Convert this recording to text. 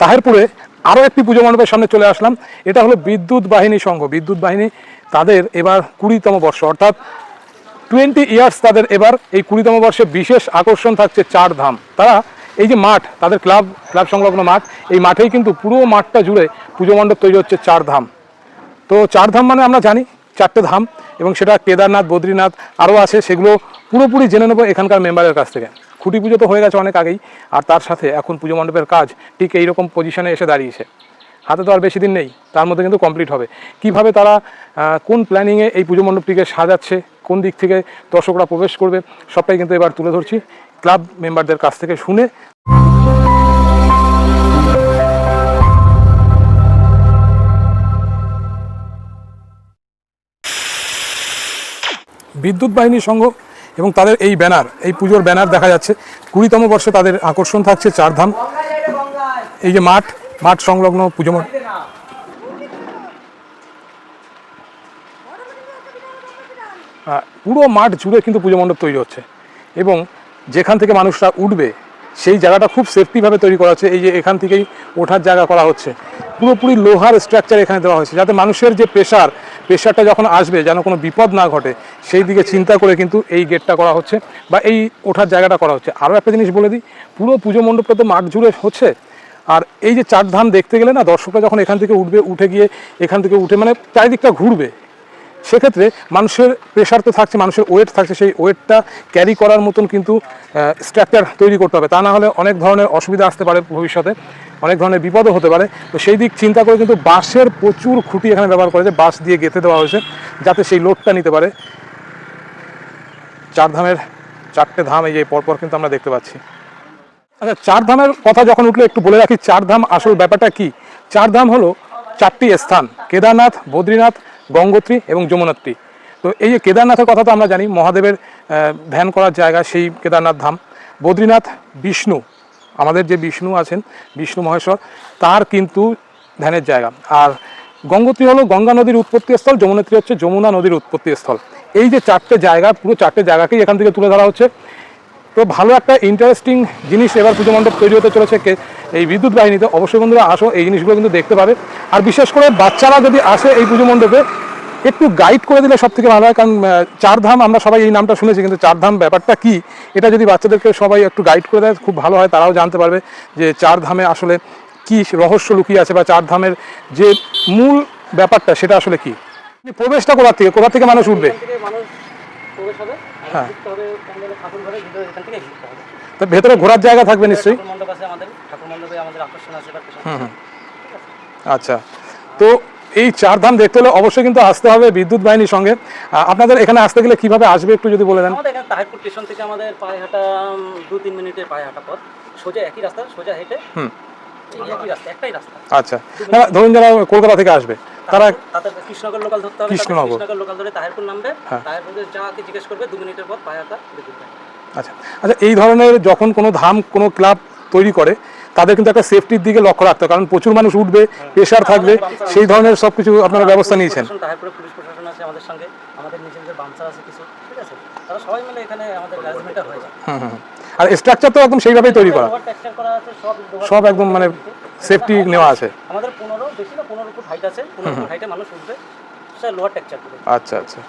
তাহেরপুরে আরও একটি পুজো মণ্ডপের সামনে চলে আসলাম। এটা হলো বিদ্যুৎ বাহিনী সংঘ। বিদ্যুৎ বাহিনী তাদের এবার কুড়িতম বর্ষ। অর্থাৎ টোয়েন্টি ইয়ার্স তাদের এবার এই কুড়িতম বর্ষে বিশেষ আকর্ষণ থাকছে চার ধাম। তারা এই যে মাঠ, তাদের ক্লাব ক্লাব সংলগ্ন মাঠ, এই মাঠেই কিন্তু পুরো মাঠটা জুড়ে পুজো মণ্ডপ তৈরি হচ্ছে চার ধাম। তো চার ধাম মানে আমরা জানি, চারটে ধাম এবং সেটা কেদারনাথ, বদ্রীনাথ আরও আছে, সেগুলো পুরোপুরি জেনে নেব এখানকার মেম্বারের কাছ থেকে। খুঁটি পুজো তো হয়ে গেছে অনেক আগেই, আর তার সাথে এখন পুজো মণ্ডপের কাজ ঠিক এইরকম পজিশনে এসে দাঁড়িয়েছে। হাতে তো আর বেশি দিন নেই, তার মধ্যে কিন্তু কমপ্লিট হবে। কীভাবে তারা কোন প্ল্যানিংয়ে এই পুজো মণ্ডপটিকে সাজাচ্ছে, কোন দিক থেকে দর্শকরা প্রবেশ করবে, সবটাই কিন্তু এবার তুলে ধরছি ক্লাব মেম্বারদের কাছ থেকে শুনে। বিদ্যুৎ বাহিনী সংঘ এবং তাদের এই ব্যানার, এই পুজোর ব্যানার দেখা যাচ্ছে। কুড়িতম বর্ষে তাদের আকর্ষণ থাকছে চারধাম। এই যে মাঠ মাঠ সংলগ্ন পুজো মণ্ডপ পুরো মাঠ জুড়ে কিন্তু পুজো মণ্ডপ তৈরি হচ্ছে। এবং যেখান থেকে মানুষরা উঠবে, সেই জায়গাটা খুব সেফটিভাবে তৈরি করা হচ্ছে। এই যে এখান থেকেই ওঠার জায়গা করা হচ্ছে। পুরোপুরি লোহার স্ট্রাকচার এখানে দেওয়া হয়েছে, যাতে মানুষের যে প্রেশার প্রেশারটা যখন আসবে, যেন কোনো বিপদ না ঘটে, সেই দিকে চিন্তা করে কিন্তু এই গেটটা করা হচ্ছে বা এই ওঠার জায়গাটা করা হচ্ছে। আরও একটা জিনিস বলে দিই, পুরো পুজো মণ্ডপটা তো মাঠ জুড়ে হচ্ছে। আর এই যে চার ধাম দেখতে গেলে না, দর্শকরা যখন এখান থেকে উঠবে, উঠে গিয়ে এখান থেকে উঠে মানে চারিদিকটা ঘুরবে। সেক্ষেত্রে মানুষের প্রেশার তো থাকছে, মানুষের ওয়েট থাকছে, সেই ওয়েটটা ক্যারি করার মতন কিন্তু স্ট্রাকচার তৈরি করতে হবে। তা না হলে অনেক ধরনের অসুবিধা আসতে পারে ভবিষ্যতে। অনেক ধরনের বিপদও হতে পারে। তো সেই দিক চিন্তা করে কিন্তু বাঁশের প্রচুর খুঁটি এখানে ব্যবহার করেছে বাঁশ দিয়ে গেঁথে দেওয়া হয়েছে যাতে সেই লোডটা নিতে পারে। চার ধামের চারটে ধাম এই যে পরপর কিন্তু আমরা দেখতে পাচ্ছি। আচ্ছা চার ধামের কথা যখন উঠল, একটু বলে রাখি, চার ধাম আসল ব্যাপারটা কি? চার ধাম হলো চারটি স্থান, কেদারনাথ, বদ্রীনাথ, গঙ্গোত্রী এবং যমুনোত্রী। তো এই যে কেদারনাথের কথা তো আমরা জানি, মহাদেবের ধ্যান করার জায়গা সেই কেদারনাথ ধাম। বদ্রীনাথ, বিষ্ণু আমাদের যে বিষ্ণু আছেন, বিষ্ণু মহেশ্বর, তার কিন্তু ধ্যানের জায়গা। আর গঙ্গোত্রী হলো গঙ্গা নদীর উৎপত্তি স্থল যমুনোত্রী হচ্ছে যমুনা নদীর উৎপত্তি স্থল এই যে চারটে জায়গা, পুরো চারটে জায়গাকেই এখান থেকে তুলে ধরা হচ্ছে। তো ভালো একটা ইন্টারেস্টিং জিনিস এবার পুজো মণ্ডপ তৈরি হতে চলেছে এই বিদ্যুৎ বাহিনীতে। অবশ্যই বন্ধুরা আসো, এই জিনিসগুলো কিন্তু দেখতে পাবে। আর বিশেষ করে বাচ্চারা যদি আসে এই পুজো মণ্ডপে একটু গাইড করে দিলে সব থেকে ভালো হয় কারণ চারধাম আমরা সবাই এই নামটা শুনেছি কিন্তু চারধাম ব্যাপারটা কি? এটা যদি বাচ্চাদেরকে সবাই একটু গাইড করে দেয় খুব ভালো হয় তারাও জানতে পারবে যে চার ধামে আসলে কি রহস্য লুকিয়ে আছে বা চার ধামের যে মূল ব্যাপারটা সেটা আসলে কি? প্রবেশটা কোথা থেকে কোথা থেকে মানুষ উঠবে? হ্যাঁ। ভিতরে তো ঘোরার জায়গা থাকবে নিশ্চয়ই। আচ্ছা। তো এই চার ধাম দেখতে হলে অবশ্যই কিন্তু আসতে হবে বিদ্যুৎ বাহিনীর সঙ্গে। আপনাদের এখানে আসতে গেলে কীভাবে আসবে একটু যদি বলে দেন? আমাদের এখানে তাহিরপুর স্টেশন থেকে আমাদের পায়ে হাঁটা দু তিন মিনিটের পায়ে হাঁটা পথ। সোজা একই রাস্তা সোজা হেঁটে হুম। আচ্ছা। ধরুন যারা কলকাতা থেকে আসবে তারা কৃষ্ণনগর লোকাল ধরতে হবে কৃষ্ণনগর। কৃষ্ণনগর। কৃষ্ণনগর লোকাল ধরে তাহিরপুর নামবে। হ্যাঁ। যাকে জিজ্ঞেস করবে দু মিনিটের পর পায়ে হাঁটা আচ্ছা। আচ্ছা এই ধরনের যখন কোনো ধাম কোনো ক্লাব তৈরি করে তাদের কিন্তু একটা সেফটির দিকে লক্ষ্য রাখতে হবে। কারণ প্রচুর মানুষ উঠবে প্রেশার থাকবে সেই ধরনের সব কিছু আপনারা ব্যবস্থা নিয়েছেন। প্রশাসন, তাহিরপুরে পুলিশ প্রশাসন আছে আমাদের সঙ্গে। আমাদের নিজেদের বামসার আছে কিছু ঠিক আছে? তারা সবাই মিলে এখানে আমাদের অ্যারেঞ্জমেন্টটা হয়ে যায়। হুম হুম হুম। আর স্ট্রাকচার তো একদম সেইভাবেই তৈরি করা। সব একদম মানে সেফটি নেওয়া আছে। আমাদের পনেরো বেশি না পনেরো ফুট হাইট আছে। পনেরো ফুট হাইটে মানুষ উঠবে আচ্ছা আচ্ছা।